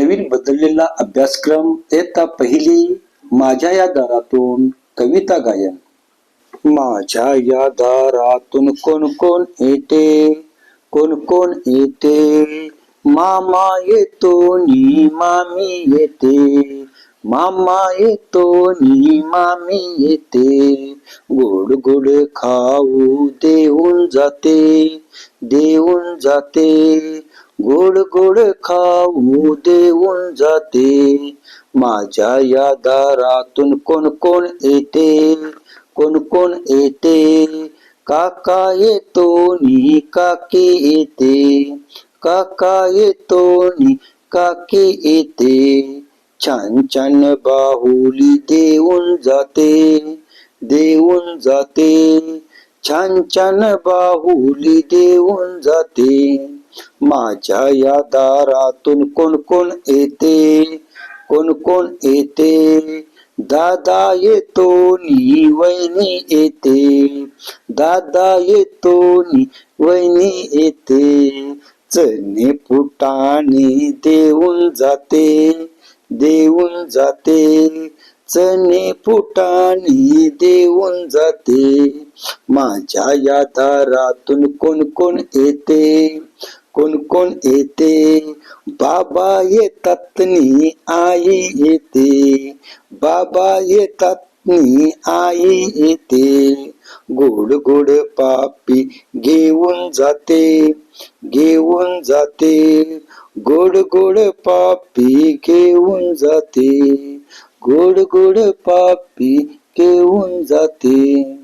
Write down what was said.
नवीन बदललेला अभ्यासक्रम येता पहिली माझ्या या दारातून कविता गायन. माझ्या या दारातून कोण कोण येते? कोण कोण येते? मामा येतो नी मामी येते. मामा येतो नी मामी येते. गोड गोड खाऊ देऊन जाते देऊन जाते. गोड गोड खाऊ देऊन जाते. माझ्या या दारातून कोण कोण येते? कोण कोण येते? काका येतो नी काकी येते. काका येतो नी काकी येते. छान छान बाहुली देऊन जाते. देऊन जाते. छान छान बाहुली देऊन जाते. माझ्या या दारातून कोण कोण येते? कोण कोण येते? दादा येतो नी वहिनी येते. दादा येतो नी वहिनी येते. चणे फुटाणे देऊन जाते देऊन जाते. चणे फुटाणे देऊन जाते. माझ्या या दारातून कोण कोण येते? कोण कोण येते? बाबा येतात नी आई येते. बाबा येतात नी आई येते. गोड गोड पापी घेऊन जाते. घेऊन जाते. गोड गोड पापी घेऊन जाते. गोड गोड पापी घेऊन जाते.